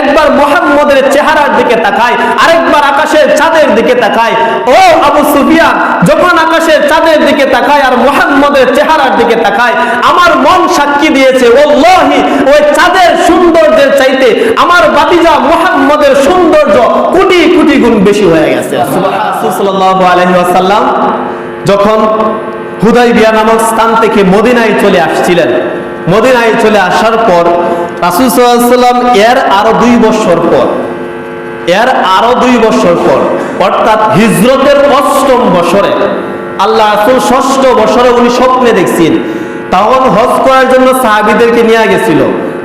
একবার মোহাম্মদের চেহারার দিকে তাকায় আরেকবার আকাশের চাঁদের দিকে তাকায় ও আবু যখন আকাশের চাঁদের দিকে তাকায় আর মোহাম্মদের চেহারার দিকে তাকায় আমার মন সাক্ষী দিয়েছে, ওল্লাহি, ওই চাঁদের সৌন্দর্যের চাইতে আমার বাতিজা মোহাম্মদের সৌন্দর্য কোটি কোটি গুণ বেশি হয়ে গেছে। সাল্লাল্লাহু আলাইহি ওয়াসাল্লাম যখন নামক স্থান থেকে মদিনায় চলে আসছিলেন। মদিনায় চলে আসার পর রাসুল সাল্লাম এর আরও দুই বছর পর, এর আরও দুই বছর পর, অর্থাৎ হিজরতের অষ্টম বছরে, আল্লাহ রাসুল ষষ্ঠ বছরে উনি স্বপ্নে দেখছেন। তখন হজ করার জন্য সাহাবিদেরকে নিয়ে গেছিল।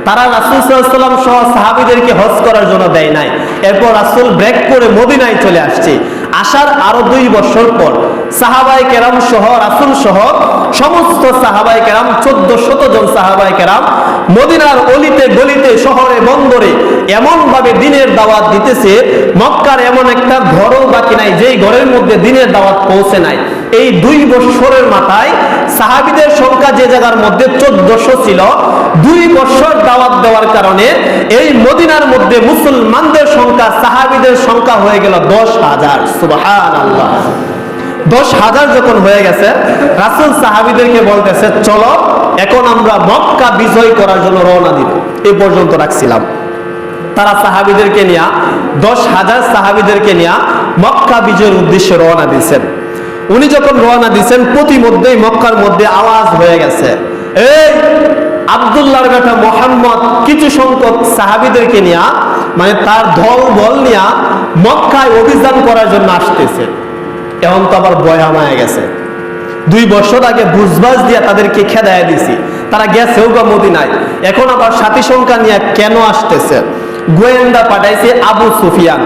তারা রাসুল সাল্লাম সহ সাহাবিদেরকে হজ করার জন্য দেয় নাই। এরপর রাসুল ব্রেক করে মদিনায় চলে আসছে। আসার আরও দুই বছর পর সাহাবাই কেরাম সহ, রাসুল সহ সমস্ত সাহাবাই কেরাম, চোদ্দ শত জন সাহাবাই কেরাম মদিনার অলিতে, গলিতে, শহরে, বন্দরে এমন ভাবে দিনের দাওয়াত দিতেছে, মক্কার এমন একটা ঘরও বাকি নাই, যেই ঘরের মধ্যে দিনের দাওয়াত পৌঁছে নাই। এই দুই বছরের মাথায় সাহাবিদের সংখ্যা যে জায়গার মধ্যে চোদ্দশো ছিল, দুই বছর দাওয়াত দেওয়ার কারণে এই মদিনার মধ্যে মুসলমানদের সংখ্যা, সাহাবিদের সংখ্যা হয়ে গেল দশ হাজার। সুবাহান আল্লাহ দশ হাজার যখন হয়ে গেছে, রাসুল সাহাবিদেরকে বলতেছে, চলো, এখন আমরা মক্কা বিজয় করার জন্য রওনা দিব। এই পর্যন্ত রাখছিলাম। তারা সাহাবিদেরকে নিয়ে, দশ হাজার সাহাবিদেরকে নিয়ে মক্কা বিজয়ের উদ্দেশ্যে রওনা দিয়েছেন। উনি যখন রওনা দিয়েছেন প্রতিমধ্যেই মক্কার মধ্যে আওয়াজ হয়ে গেছে। এই আবদুল্লাহর বেটা মোহাম্মদ কিছু সংখ্যক সাহাবিদেরকে নিয়ে মানে তার দল বল নিয়ে মক্কায় অভিযান করার জন্য আসতেছে। এখন তো আবার বয়া মায়া গেছে। দুই বছর আগে বুঝবাজ দিয়া তাদেরকে খেদায় দিছি। তারা গেছেও বা মদিনায়। এখন আবার সাথী সংখ্যা নিয়ে কেন আসতেছে? গোয়েন্দা পাঠাইছে আবু সুফিয়ান।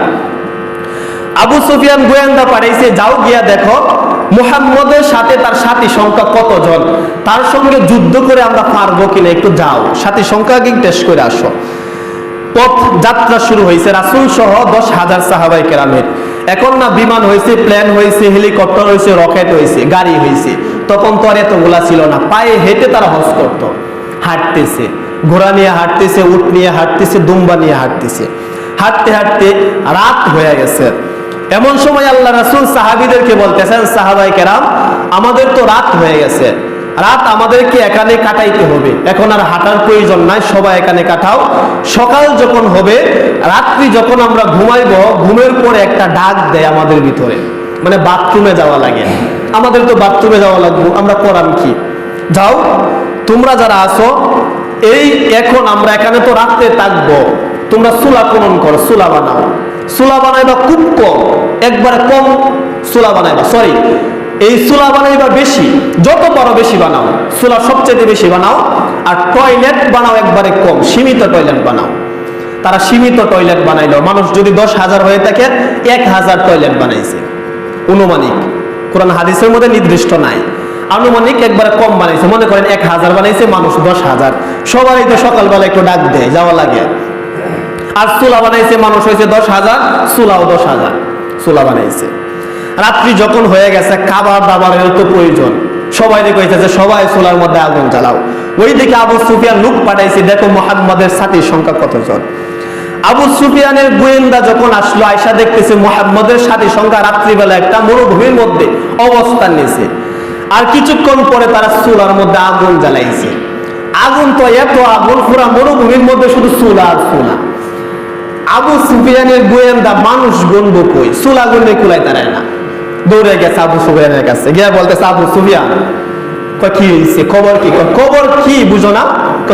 আবু সুফিয়ান গোয়েন্দা পাঠাইছে, যাও গিয়া দেখো মুহাম্মদের সাথে তার সাথী সংখ্যা কতজন? তার সঙ্গে যুদ্ধ করে আমরা পারব কিনা একটু যাও। সাথী সংখ্যা কি টেস্ট করে আসো। পথ যাত্রা শুরু হয়েছে। রাসুল সহ দশ হাজার সাহাবাই কেরামের। এখন না বিমান হয়েছে, প্লেন হয়েছে, হেলিকপ্টার হয়েছে, রকেট হয়েছে, গাড়ি হয়েছে। তখন তো আর এতগুলা ছিল না। পায়ে হেঁটে তারা হজ করতো। হাঁটতেছে। ঘোড়া নিয়ে হাঁটতেছে, উট নিয়ে হাঁটতেছে, দুম্বা নিয়ে হাঁটতেছে। হাঁটতে হাঁটতে রাত হয়ে গেছে। এমন সময় আল্লাহ রাসুল সাহাবিদেরকে বলতেছেন সাহাবাই কেরাম, আমাদের তো রাত হয়ে গেছে। রাত আমাদেরকে এখানে কাটাইতে হবে। এখন আর হাঁটার প্রয়োজন নাই, সবাই এখানে কাটাও। সকাল যখন হবে, রাত্রি যখন আমরা ঘুমাইব, ঘুমের পরে একটা ডাক দেয় আমাদের ভিতরে। মানে বাথরুমে যাওয়া লাগে। আমাদের তো বাথরুমে যাওয়া লাগবে, আমরা করাম কি? যাও, তোমরা যারা আসো এই এখন আমরা এখানে তো রাত্রে থাকব। তোমরা সুলা খনন করো সুলা বানাও। সুলা বানাইবা খুব কম, একবারে কম সুলা বানাইবা সরি এই সুলা বানাইবা বেশি, যত পারো বেশি বানাও সুলা সবচেয়ে বেশি বানাও, আর টয়লেট বানাও একবারে কম, সীমিত টয়লেট বানাও। তারা সীমিত টয়লেট বানাইলো, মানুষ যদি দশ হাজার হয়ে থাকে, এক হাজার টয়লেট বানাইছে। অনুমানিক, কোরআন হাদিসের মধ্যে নির্দিষ্ট নাই। আনুমানিক একবারে কম বানাইছে, মনে করেন এক হাজার বানাইছে, মানুষ দশ হাজার। সবাই তো সকালবেলা একটু ডাক দেয়, যাওয়া লাগে। আর চুলা বানাইছে মানুষ হয়েছে দশ হাজার, চুলাও দশ হাজার, চুলা বানাইছে। রাত্রি যখন হয়ে গেছে, খাবার দাবারের তো প্রয়োজন। সবাই কইছে যে সবাই চুলার মধ্যে আগুন জ্বালাও। ওইদিকে আবু সুফিয়ান লোক পাঠাইছে, দেখো মোহাম্মদের সাথীর সংখ্যা কতজন। আবু সুফিয়ানের গোয়েন্দা যখন আসলো আয়সা দেখতেছে মোহাম্মদের সাথী সংখ্যা রাত্রিবেলা একটা মরুভূমির মধ্যে অবস্থান নিয়েছে। আর কিছুক্ষণ পরে তারা চুলার মধ্যে আগুন জ্বালাইছে। আগুন তো এত আগুন, পুরা মরুভূমির মধ্যে শুধু চুলা আর চুলা। আবু সুফিয়ানের গোয়েন্দা মানুষ গণব কই? চুলা গুনে কুলাই তারায় না। দৌড়ে গেছে আবু সুফিয়ানের কাছে। গিয়া বলতেছে, আবু সুফিয়ান কি হয়েছে খবর কি? খবর কি? বুঝো না?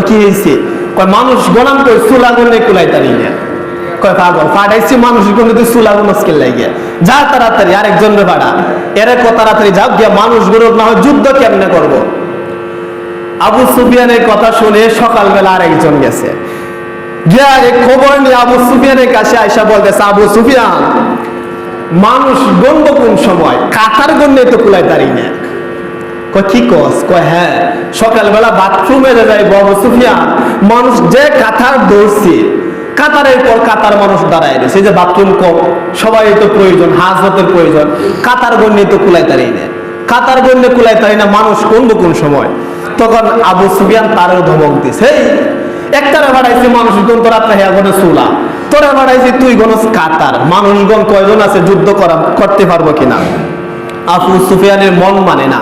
কি হয়েছে কয়, মানুষ গণাম কই? চুলা গুনে কুলাই তারি না। কয়, পাগল, পাঠাইছি মানুষ গুনে তুই স্কেল লাগিয়ে। যা তাড়াতাড়ি, আরেকজন রে পাঠা। এরে কত তাড়াতাড়ি যাও, গিয়া মানুষগুলো না হয় যুদ্ধ কেমনে করব? আবু সুফিয়ানের কথা শুনে সকালবেলা আরেকজন গেছে। খবর নিয়ে আবু সুফিয়ানের কাছে আয়সা বলতেছে, আবু সুফিয়ান, মানুষ গণ্ড কোন সময়? কাতার গণ্যে তো কুলাই দাঁড়িয়ে না কি কস? কয় হ্যাঁ সকালবেলা বাথরুমে যাই বাবু সুফিয়ান, মানুষ যে কাতার দৌড়ছে কাতারের পর কাতার মানুষ দাঁড়ায় রয়েছে যে বাথরুম কম সবাই তো প্রয়োজন হাজতের প্রয়োজন কাতার গণ্যে তো কুলাই দাঁড়িয়ে না কাতার গণ্যে কুলাই দাঁড়িয়ে না মানুষ কোন কোন সময়? তখন আবু সুফিয়ান তারও ধমক দিছে "এই, একটারে ভাড়াইছি মানুষগণ তো রাত্রে হেয়া গনে চুলা। তোরে ভাড়াইছি তুই গনস কাতার। মানুষগণ কয়জন আছে যুদ্ধ করা করতে পারব কিনা? আবু সুফিয়ানের মন মানে না।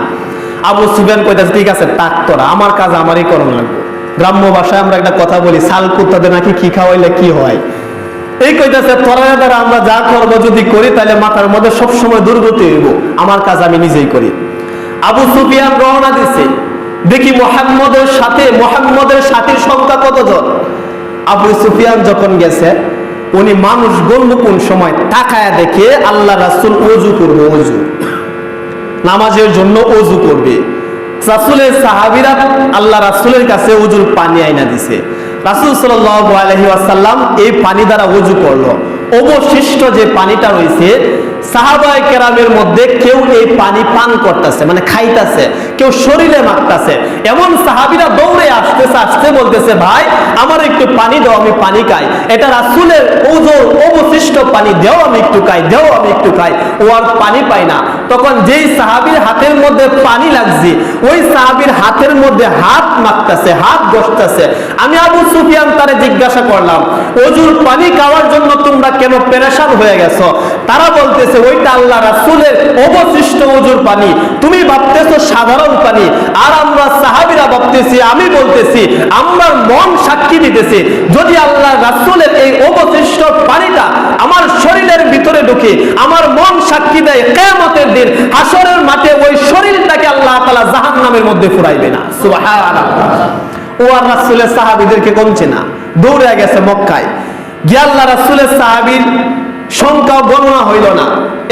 আবু সুফিয়ান কইতাছে ঠিক আছে তাক তোরা আমার কাজ আমারই করণ লাগবে। গ্রাম্য ভাষায় আমরা একটা কথা বলি সাল কুত্তাদের নাকি কি খাওয়াইলে কি হয়? এই কইতাছে তোরা দ্বারা আমরা যা করব যদি করি তাহলে মাথার মধ্যে সবসময় দুর্গতি হইব। আমার কাজ আমি নিজেই করি। আবু সুফিয়ান রওনা দিছে। দেখি মোহাম্মদের সাথে, মোহাম্মদের সাথীর সংখ্যা কতজন? আবু সুফিয়ান যখন গেছে, উনি মানুষ গণ্য কোন সময় তাকায়া দেখে আল্লাহ রাসূল ওযু করবে, ওযু। নামাজের জন্য অজু করবে। রাসুলের সাহাবিরা আল্লাহ রাসুলের কাছে অজুর পানি আইনা দিছে। রাসুল সাল্লাল্লাহু আলাইহি ওয়াসাল্লাম এই পানি দ্বারা অজু করল। অবশিষ্ট যে পানিটা রয়েছে সাহাবায়ে কেরামের মধ্যে কেউ এই পানি পান করতেছে মানে কেউ শরীরে এমন সাহাবিরা দৌড়ে আসতেছে, আসতে বলতেছে, ভাই, আমার একটু পানি দাও, আমি পানি খাই। এটা রাসুলের অবশিষ্ট পানি, দেও আমি একটু খাই, দেও আমি একটু খাই। ও আর পানি পাই না। তখন যেই সাহাবির হাতের মধ্যে পানি লাগছে, ওই সাহাবির হাতের মধ্যে হাত মাখতেছে, হাত বসতেছে আমি আবু সুফিয়ান তারে জিজ্ঞাসা করলাম অজুর পানি খাওয়ার জন্য তোমরা কেন পেরেশান হয়ে গেছো? তারা বলতেছে ওইটা আল্লাহ রাসূলের অবশিষ্ট অজুর পানি। তুমি ভাবতেছো সাধারণ পানি। আর আমরা সাহাবীরা ভাবতেছি, আমি বলতেছি, আমার মন সাক্ষী দিতেছে, যদি আল্লাহ রাসূলের এই অবশিষ্ট পানিটা আমার শরীরের ভিতরে ঢুকে, আমার মন সাক্ষী দেয়, কিয়ামতের দিন হাসরের মাঠে ওই শরীরটাকে আল্লাহ তাআলা জাহান্নামের মধ্যে ফুরাইবে না। ও আর রাসূলের সাহাবীদেরকে কমছে না। দৌড়ে গেছে মক্কায়। গিয়ে আল্লাহ রাসূলের সাহাবীর সংখ্যা গণনা হইল না।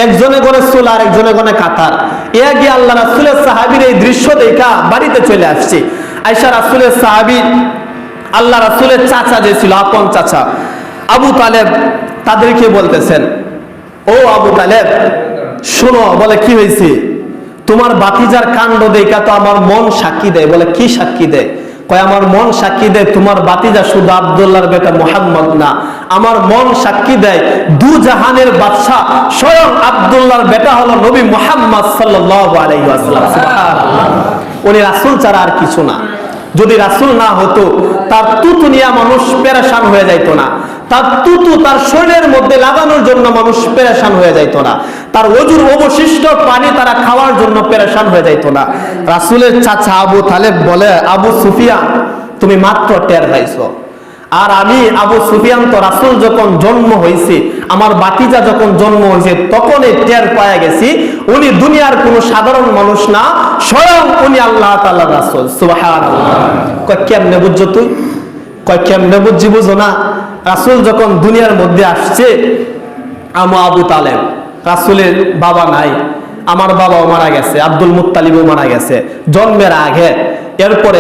একজনে গনে চুল আর একজনে গনে কাতার। এ গিয়ে আল্লাহ রাসুলের সাহাবীর এই দৃশ্য দেখা বাড়িতে চলে আসছে। আয়সা রাসূলের সাহাবী, আল্লাহ রাসূলের চাচা যে ছিল, আপন চাচা, আবু তালেব তাদেরকে বলতেছেন, ও আবু তালেব, শোনো, বলে কি হয়েছে? তোমার বাতিজার কাণ্ড দেখা তো আমার মন সাক্ষী দেয়। বলে, কি সাক্ষী দেয়? আমার মন সাক্ষী দেয়, তোমার বাতিজা শুধু আবদুল্লাহর বেটা মোহাম্মদ না। আমার মন সাক্ষী দেয়, দু জাহানের বাদশাহ স্বয়ং আবদুল্লাহর বেটা হলো নবী মোহাম্মদ সাল্লাল্লাহু আলাইহি ওয়াসাল্লাম। উনি রাসূল ছাড়া আর কিছু না। যদি রাসূল না হতো তার তুতু নিয়ে মানুষ পেরেশান হয়ে যাইত না। তার তুতু তার শরীরের মধ্যে লাগানোর জন্য মানুষ পেরেশান হয়ে যাইত না। তার অজুর অবশিষ্ট পানি তারা খাওয়ার জন্য পেরেশান হয়ে যাইত না। রাসুলের চাচা আবু তালেব বলে, আবু সুফিয়া তুমি মাত্র টের পাইছো। আর আমি আবু সুফিয়ান তো রাসূল যখন জন্ম হয়েছে আমার বাতিজা যখন জন্ম হয়েছে তখনই টের পায়া গেছি, উনি দুনিয়ার কোনো সাধারণ মানুষ না, স্বয়ং উনি আল্লাহ তাআলা রাসূল। কেমনে বুঝছ তুই? কয়, কেমনে বুঝছি বুঝো না? রাসূল যখন দুনিয়ার মধ্যে আসছে, আমু আবু তালেব, রাসূলের বাবা নাই, আমার বাবাও মারা গেছে, আব্দুল মুত্তালিবও মারা গেছে, জন্মের আগে এরপরে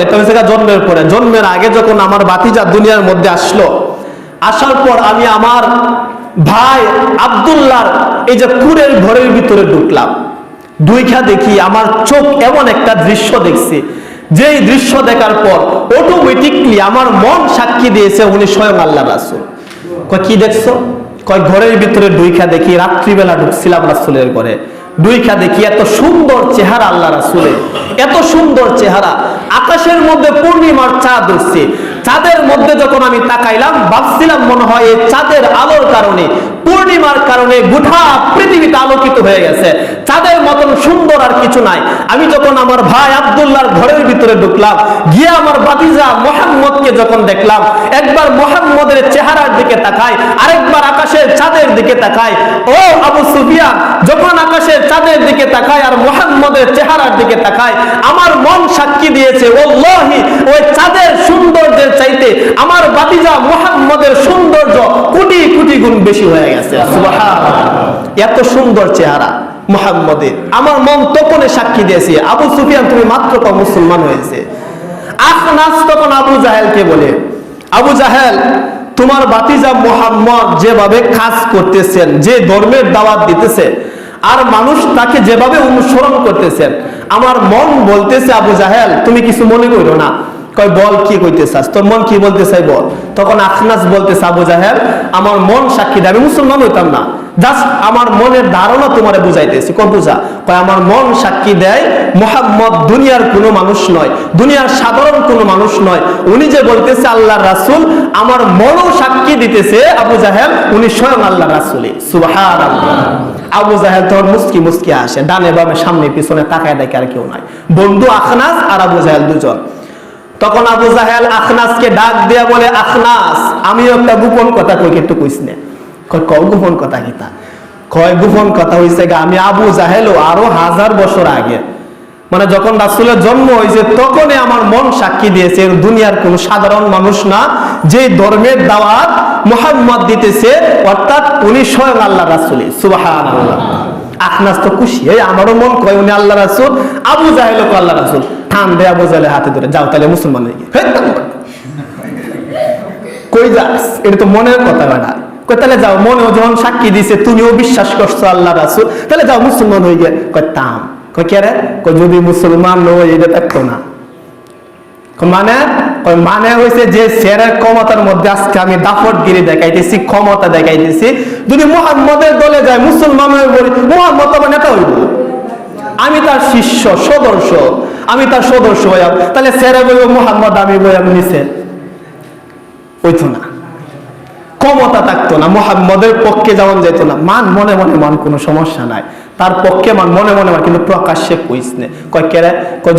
জন্মের পরে। জন্মের আগে যখন আমার বাতিজা দুনিয়ার মধ্যে আসলো, আসার পর আমি আমার ভাই আব্দুল্লাহর এই যে কুরের ঘরের ভিতরে ঢুকলাম। দুইখা দেখি আমার চোখ এমন একটা দৃশ্য দেখছি। যেই দৃশ্য দেখার পর অটোমেটিকলি আমার মন সাক্ষী দিয়েছে উনি স্বয়ং আল্লাহ রাসূল। কয়, কি দেখছ? কয়, ঘরের ভিতরে দুইখা দেখি রাত্রিবেলা ঢুকছিলাম রাসূলের ঘরে। দুইখা দেখি এত সুন্দর চেহারা আল্লাহ রাসুলের? এত সুন্দর চেহারা। আকাশের মধ্যে পূর্ণিমার চাঁদ উঠছে। চাঁদের মধ্যে যখন আমি তাকাইলাম, ভাবছিলাম মনে হয় এই চাঁদের আলোর কারণে পূর্ণিমার কারণে গোটা পৃথিবীতে আলোকিত হয়ে গেছে। চাঁদের মতন সুন্দর আর কিছু নাই। আমি যখন আমার ভাই আব্দুল্লাহর ঘরের ভিতরে ঢুকলাম, গিয়ে আমার বাতিজা মোহাম্মদকে যখন দেখলাম, একবার মোহাম্মদের চেহারার দিকে তাকাই, আরেকবার আকাশের চাঁদের দিকে তাকাই, ও আবু সুফিয়ান, যখন আকাশের চাঁদের দিকে তাকায় আর মোহাম্মদের চেহারার দিকে তাকায় আমার মন সাক্ষী দিয়েছে, ওল্লাহি, ওই চাঁদের সৌন্দর্যের চাইতে আমার বাতিজা মোহাম্মদের সৌন্দর্য কোটি কোটি গুণ বেশি হয়ে গেছে। এত সুন্দর চেহারা মোহাম্মদের। আমার মন তখনই সাক্ষী দিয়েছে। আবু সুফিয়ান, তুমি মাত্র কম মুসলমান হয়েছে। তখন আবু জাহেলকে বলে, আবু জাহেল, তোমার বাতিজা মোহাম্মদ যেভাবে কাজ করতেছেন, যে ধর্মের দাওয়াত দিতেছে, আর মানুষ তাকে যেভাবে অনুসরণ করতেছেন, আমার মন বলতেছে, আবু জাহেল, তুমি কিছু মনে করো না। কয়, বল কি কইতে চাস তোর মন কি বলতে চাই বল? তখন আখনাস বলতেছে, আবু জাহেল, আমার মন সাক্ষী দেয়। আমি মুসলমান হইতাম না। জাস্ট আমার মনের ধারণা তোমারে বুঝাইতেছি। কো বুঝা। কয়, আমার মন সাক্ষী দেয় মোহাম্মদ দুনিয়ার কোনো মানুষ নয়, দুনিয়ার সাধারণ কোনো মানুষ নয়। উনি যে বলতেছে আল্লাহ রাসূল, আমার মনও সাক্ষী দিতেছে আবু জাহেল, উনি স্বয়ং আল্লাহ রাসূলই। সুবহানাল্লাহ। আবু জাহেল তখন মুস্কি মুস্কি আসে ডানে বামে, সামনে, পিছনে তাকায় দেখে আর কেউ নাই। বন্ধু আখনাস আর আবু জাহেল দুজন। তখন আবু জাহেল আখনাসকে ডাক দিয়া বলে, আখনাস, আমিও একটা গোপন কথা কই একটু কইস কয়, কও গোপন কথা কিতা কয়, গোপন কথা হইছে গা, আমি আবু জাহেলও আরও হাজার বছর আগে। মানে যখন রাসুলের জন্ম হয়েছে তখনই আমার মন সাক্ষী দিয়েছে দুনিয়ার কোন সাধারণ মানুষ না, যে ধর্মের দাওয়াত মোহাম্মদ দিতেছে, অর্থাৎ উনি স্বয়ং আল্লাহ রাসুলি সুবাহ আখনাস তো খুশি। এই আমারও মন কয় উনি আল্লাহ রাসুল, আবু জাহেল আল্লাহ রাসুল। থাম দে আবু জাহেলের হাতে ধরে, যাও তাহলে মুসলমান হয়ে গিয়ে। কই যাস? এটা তো মনের কথা বেড়া কই তাহলে যাও, মনেও যখন সাক্ষী দিছে, তুমিও বিশ্বাস করছ আল্লাহ রাসুল, তাহলে যাও মুসলমান হয়ে গিয়ে। কয় তাম কয়, কে রে? কয়, যদি মুসলমান নয় এটা থাকতো না। মানে? কয় মানে হয়েছে যে সেরের ক্ষমতার মধ্যে আজকে আমি দাফটগিরি দেখাইতেছি, ক্ষমতা দেখাইতেছি। যদি মুহাম্মদের দলে যায় মুসলমান হয়ে বলি, মুহাম্মদ আমার নেতা হইব। আমি তার শিষ্য, সদস্য, আমি তার সদস্য হইয়াম তাহলে সেরে বলব, মুহাম্মদ, আমি বইয়াম নিচে। হইতো না। ক্ষমতা থাকতো না, মোহাম্মদের পক্ষে যেমন যেত না। মান মনে মনে মান কোনো সমস্যা নাই। তার পক্ষে মান মনে মনে মান, কিন্তু প্রকাশ্যে কইস নে। কয় কেরে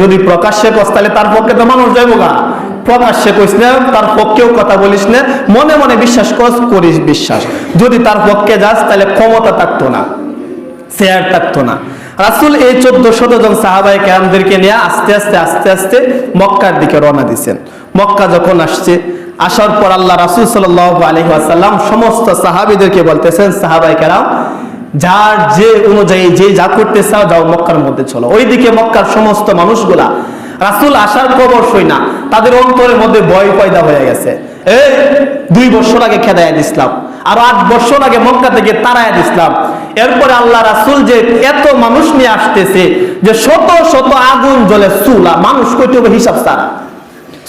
যদি প্রকাশ্যে কস তাহলে তার পক্ষে তো মানুষ যাইব গা। প্রকাশ্যে কইস না, তার পক্ষেও কথা বলিস না, মনে মনে বিশ্বাস করস, করিস বিশ্বাস। যদি তার পক্ষে যাস, তাহলে ক্ষমতা থাকতো না, শেয়ার থাকতো না। রাসুল এই চোদ্দ শত জন সাহাবাই কেরামদেরকে নিয়ে আস্তে আস্তে আস্তে আস্তে মক্কার দিকে রওনা দিচ্ছেন মক্কা যখন আসছে, আসার পর আল্লাহ রাসুল সাল আলহি আসাল্লাম সমস্ত সাহাবিদেরকে বলতেছেন সাহাবাই কেরাম, যার যে অনুযায়ী যে যা করতে চাও, যাও মক্কার মধ্যে চলো। ওইদিকে মক্কার সমস্ত মানুষগুলা, রাসুল আসার খবর সই না তাদের অন্তরের মধ্যে ভয় পয়দা হয়ে গেছে। এই দুই বছর আগে খেদায়াত ইসলাম, আর আট বছর আগে মক্কা থেকে তারায়াত ইসলাম। এরপরে আল্লাহ রাসুল যে এত মানুষ নিয়ে আসতেছে যে শত শত আগুন জ্বলে চুলা, মানুষ কইতে হবে হিসাব ছাড়া।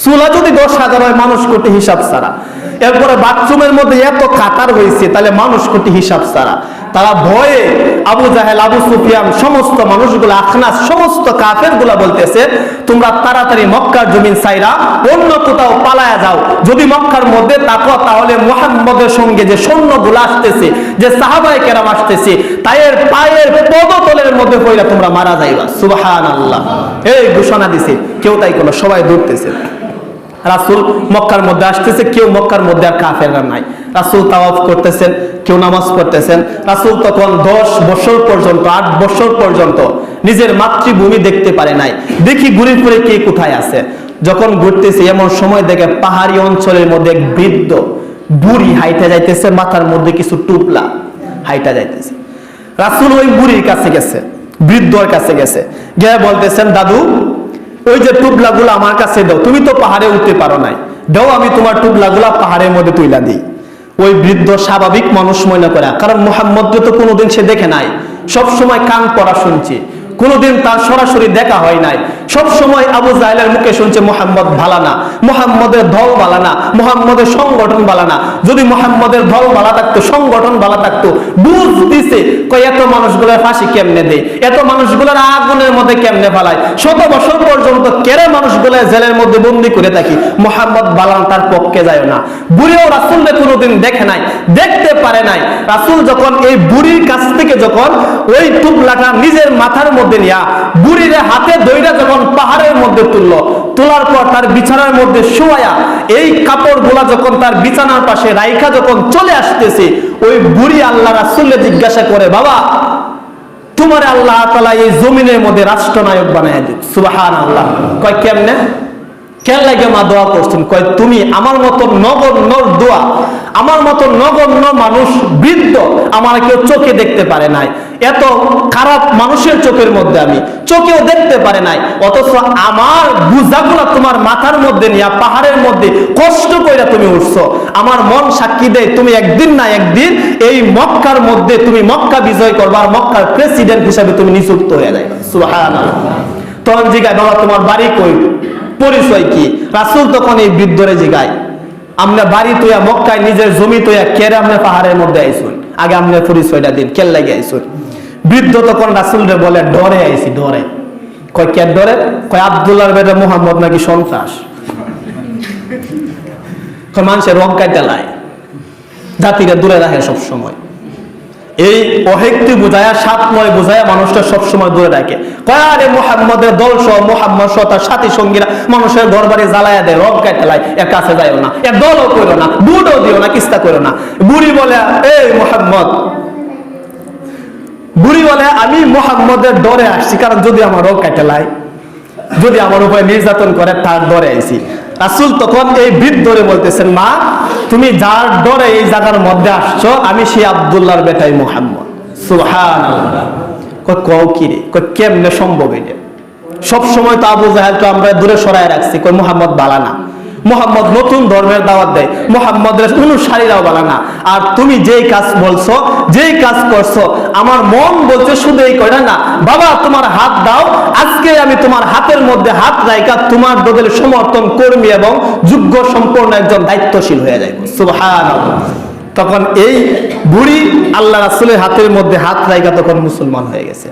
চুলা যদি দশ হাজার হয়, মানুষ কোটি হিসাব ছাড়া। এরপরে বাথরুমের মধ্যে এত কাতার হয়েছে, তাহলে মানুষ কোটি হিসাব ছাড়া। তারা ভয়ে আবু জাহেল, আবু সুফিয়ান, সমস্ত মানুষগুলো, আখনাস, সমস্ত কাফেরগুলা বলতেছে, তোমরা তাড়াতাড়ি মক্কার জমিন সাইরা অন্য কোথাও পালায়া যাও। যদি মক্কার মধ্যে তাকো তাহলে মোহাম্মদের সঙ্গে যে সৈন্যগুলো আসতেছে, যে সাহাবাই কেরাম আসতেছে, তাইয়ের পায়ের পদতলের মধ্যে পড়লে তোমরা মারা যাইবা। সুবাহান আল্লাহ এই ঘোষণা দিছে। কেউ তাই কোনো সবাই দৌড়তেছে রাসুল মক্কার মধ্যে আসতেছে, কেউ মক্কার মধ্যে আর কাফেররা নাই। রাসুল তাওয়াফ করতেছেন, কেউ নামাজ পড়তেছেন। রাসুল তখন দশ বছর পর্যন্ত, আট বছর পর্যন্ত নিজের মাতৃভূমি দেখতে পারে নাই। দেখি ঘুরে ঘুরে কে কোথায় আছে। যখন ঘুরতেছে, এমন সময় দেখে পাহাড়ি অঞ্চলের মধ্যে এক বৃদ্ধ বুড়ি হাইটা যাইতেছে, মাথার মধ্যে কিছু টুপলা হাইটা যাইতেছে। রাসুল ওই বুড়ির কাছে গেছে, বৃদ্ধর কাছে গেছে। গিয়ে বলতেছেন, দাদু ওই যে টুবলাগুলো আমার কাছে দাও, তুমি তো পাহাড়ে উঠতে পারো নাই। দাও, আমি তোমার টুবলাগুলা পাহাড়ের মধ্যে তুইলা দিই। ওই বৃদ্ধ স্বাভাবিক মানুষ মনে করা, কারণ মোহাম্মদ তো কোনোদিন সে দেখে নাই। সব সময় কান পড়া শুনছে। কোনোদিন তার সরাসরি দেখা হয় নাই। সব সময় আবু জাহেলের মুখে শুনছে মোহাম্মদ ভালা না মোহাম্মদের দল ভালা না মোহাম্মদের সংগঠন ভালা না যদি মোহাম্মদের দল ভালা থাকতো, সংগঠন ভালা থাকতো, বুঝ দিছে এত মানুষগুলোর ফাঁসি কেমনে দেয়? এত মানুষগুলোর আগুনের মধ্যে কেমনে ফালায়? শত বছর পর্যন্ত কেড়ে মানুষগুলো জেলের মধ্যে বন্দি করে থাকি। মোহাম্মদ বালান তার পক্ষে যায় না। বুড়িও রাসুলকে কোনোদিন দেখে নাই, দেখতে পারে নাই। রাসুল যখন এই বুড়ির কাছ থেকে যখন ওই টুকলাটা নিজের মাথার মধ্যে নিয়া বুড়ির হাতে দইরা যখন পাহাড়ের মধ্যে তুললো, তোলার পর তার বিছানার মধ্যে শোয়া এই কাপড়গুলা যখন তার বিছানার পাশে রাইখা যখন চলে আসতেছে, ওই বুড়ি আল্লাহ রাসুল্লে জিজ্ঞাসা করে, বাবা, তোমার আল্লাহ তালা এই জমিনের মধ্যে রাষ্ট্রনায়ক বানাই দিক সুবাহান আল্লাহ কয়, কেমনে? কেন লাগে মা দোয়া করছেন? কয়, তুমি আমার মতো নগণ্য দোয়া, আমার মতো নগণ্য মানুষ, বৃদ্ধ, আমার কেউ চোখে দেখতে পারে নাই। এত খারাপ মানুষের চোখের মধ্যে আমি, চোখেও দেখতে পারে নাই। অথচ আমার বুঝাগুলা তোমার মাথার মধ্যে নিয়ে, পাহাড়ের মধ্যে কষ্ট করে তুমি উঠছো। আমার মন সাক্ষী দেয়, তুমি একদিন না একদিন এই মক্কার মধ্যে তুমি মক্কা বিজয় করবা আর মক্কার প্রেসিডেন্ট হিসাবে তুমি নিযুক্ত হয়ে যাবে সুবহানাল্লাহ। তখন জিগায় বাবা, তোমার বাড়ি কই? পরিচয় কি? রাসুল তখন এই বৃদ্ধরে জিগায় আমরা বাড়ি তুইয়া মক্কায় নিজের জমি তুইয়া কেড়ে আমরা পাহাড়ের মধ্যে আইসুন? আগে আপনার পরিচয়টা দিন কেল লাগে আইসুন? বৃদ্ধ তখন রাসুলরে বলে, ডরে আইছি, ডরে। কয়, কে ডরে? কয়, আবদুল্লাহর বেটা মোহাম্মদ নাকি সন্ত্রাস? মানুষের রং কাইতে লাই। জাতিকে দূরে রাখে সব সময় এই অহেক্তি বুঝায়া সাত নয় বুঝায়া মানুষটা সবসময় দূরে রাখে কয়ারে মোহাম্মদের দল সহ মোহাম্মদ সহ তার সাথী সঙ্গীরা মানুষের ঘর বাড়ি জ্বালায়া দেয়, রব কাটে লাই এর কাছে যাইও না, এর দলও করো না বুড়ও দিও না, কিস্তা করো না। বুড়ি বলে, এই মোহাম্মদ, বুড়ি বলে, আমি মোহাম্মদের ডরে আসছি, কারণ যদি আমার রব কাটে লাই যদি আমার উপরে নির্যাতন করে, তার ডরে আইছি। রাসুল তখন এই বৃদ্ধরে বলতেছেন, মা, তুমি যার ডরে এই জায়গার মধ্যে আসছো, আমি সেই আবদুল্লাহর বেটাই মোহাম্মদ। সুহান কও কি রে? কেমনে সম্ভব এটা? সব সময় তো আবু জাহেল তো আমরা দূরে সরায় রাখছি কই মোহাম্মদ বালানা মোহাম্মদ নতুন ধর্মের দাওয়াত দেয়। মোহাম্মদের অনুসারীরাও বলে না। আর তুমি যেই কাজ বলছো, যেই কাজ করছ, আমার মন বলছে শুধু এই করে না। বাবা, তোমার হাত দাও। আজকে আমি তোমার হাতের মধ্যে হাত রাইকা তোমার বদলে সমর্থন কর্মী এবং যোগ্য সম্পন্ন একজন দায়িত্বশীল হয়ে যাইব। সুবহান তখন এই বুড়ি আল্লাহ রাসুলের হাতের মধ্যে হাত রাইকা তখন মুসলমান হয়ে গেছে।